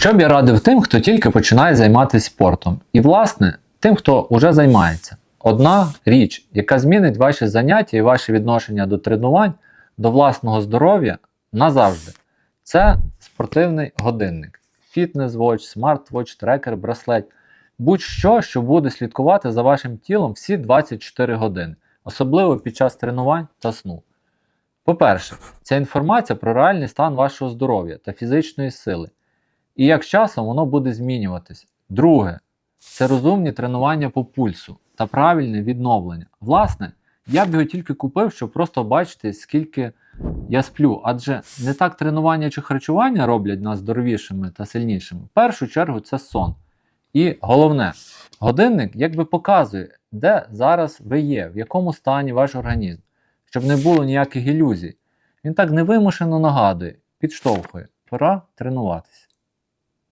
Що б я радив тим, хто тільки починає займатися спортом, і, власне, тим, хто вже займається. Одна річ, яка змінить ваші заняття і ваше відношення до тренувань, до власного здоров'я назавжди. Це спортивний годинник. Фітнес-вотч, смарт-вотч, трекер, браслет. Будь-що, що буде слідкувати за вашим тілом всі 24 години, особливо під час тренувань та сну. По-перше, ця інформація про реальний стан вашого здоров'я та фізичної сили. І як з часом воно буде змінюватись. Друге, це розумні тренування по пульсу та правильне відновлення. Власне, я б його тільки купив, щоб просто бачити, скільки я сплю. Адже не так тренування чи харчування роблять нас здоровішими та сильнішими. В першу чергу це сон. І головне, годинник якби показує, де зараз ви є, в якому стані ваш організм, щоб не було ніяких ілюзій. Він так невимушено нагадує, підштовхує. Пора тренуватися.